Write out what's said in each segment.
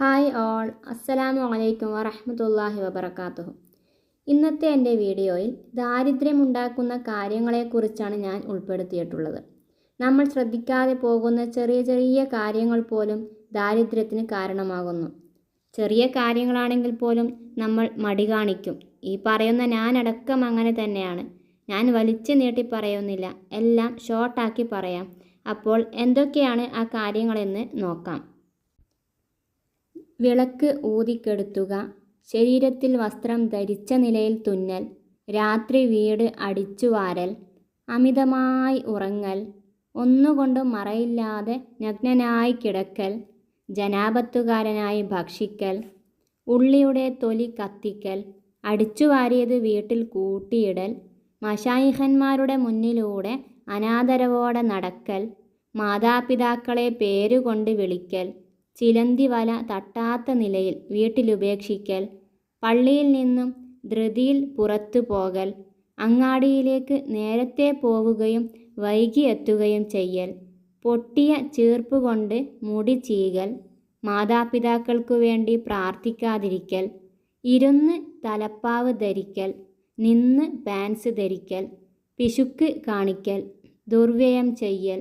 Hi all. അസ്സലാമു അലൈക്കും വറഹമത്തല്ലാഹി വബറകാതുഹു ഇന്നത്തെ എന്റെ വീഡിയോയിൽ ദാരിദ്ര്യമുണ്ടാക്കുന്ന കാര്യങ്ങളെക്കുറിച്ചാണ് ഞാൻ ഉൾപ്പെടുത്തിയിട്ടുള്ളത്. നമ്മൾ ശ്രദ്ധിക്കാതെ പോകുന്ന ചെറിയ ചെറിയ കാര്യങ്ങൾ പോലും ദാരിദ്ര്യത്തിന് കാരണമാകുന്നു. ചെറിയ കാര്യങ്ങളാണെങ്കിൽ പോലും നമ്മൾ മടി കാണിക്കും. ഈ പറയുന്ന ഞാനടക്കം അങ്ങനെ തന്നെയാണ്. ഞാൻ വലിച്ചു നീട്ടി പറയുന്നില്ല. എല്ലാം ഷോർട്ടാക്കി പറയാം. അപ്പോൾ എന്തൊക്കെയാണ് ആ കാര്യങ്ങളെന്ന് നോക്കാം. വിളക്ക് ഊതിക്കെടുത്തുക. ശരീരത്തിൽ വസ്ത്രം ധരിച്ച നിലയിൽ തുന്നൽ. രാത്രി വീട് അടിച്ചുവാരൽ. അമിതമായി ഉറങ്ങൽ. ഒന്നുകൊണ്ടും മറയില്ലാതെ നഗ്നനായി കിടക്കൽ. ജനാപത്തുകാരനായി ഭക്ഷിക്കൽ. ഉള്ളിയുടെ തൊലി കത്തിക്കൽ. അടിച്ചുവാരിയത് വീട്ടിൽ കൂട്ടിയിടൽ. മഷായിഹന്മാരുടെ മുന്നിലൂടെ അനാദരവോടെ നടക്കൽ. മാതാപിതാക്കളെ പേരുകൊണ്ട് വിളിക്കൽ. ചിലന്തി വല തട്ടാത്ത നിലയിൽ വീട്ടിലുപേക്ഷിക്കൽ പള്ളിയിൽ നിന്നും ധൃതിയിൽ പുറത്തു പോകൽ അങ്ങാടിയിലേക്ക് നേരത്തെ പോവുകയും വൈകി എത്തുകയും ചെയ്യൽ പൊട്ടിയ ചീർപ്പ് കൊണ്ട് മുടി ചീകൽ മാതാപിതാക്കൾക്കു വേണ്ടി പ്രാർത്ഥിക്കാതിരിക്കൽ ഇരുന്ന് തലപ്പാവ് ധരിക്കൽ നിന്ന് പാൻസ് ധരിക്കൽ പിശുക്ക് കാണിക്കൽ ദുർവ്യയം ചെയ്യൽ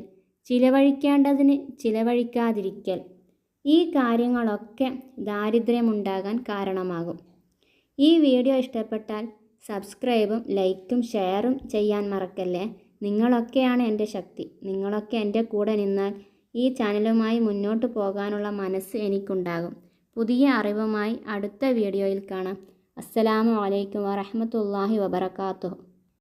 ചിലവഴിക്കേണ്ടതിന് ചിലവഴിക്കാതിരിക്കൽ. ഈ കാര്യങ്ങളൊക്കെ ദാരിദ്ര്യമുണ്ടാകാൻ കാരണമാകും. ഈ വീഡിയോ ഇഷ്ടപ്പെട്ടാൽ സബ്സ്ക്രൈബും ലൈക്കും ഷെയറും ചെയ്യാൻ മറക്കല്ലേ? നിങ്ങളൊക്കെയാണ് എന്റെ ശക്തി. നിങ്ങളൊക്കെ എന്റെ കൂടെ നിന്നാൽ ഈ ചാനലുമായി മുന്നോട്ട് പോകാനുള്ള മനസ്സ് എനിക്കുണ്ടാകും. പുതിയ അറിവുമായി അടുത്ത വീഡിയോയിൽ കാണാം. അസ്സലാമു അലൈക്കും വറഹമത്തല്ലാഹി വബർക്കാത്തു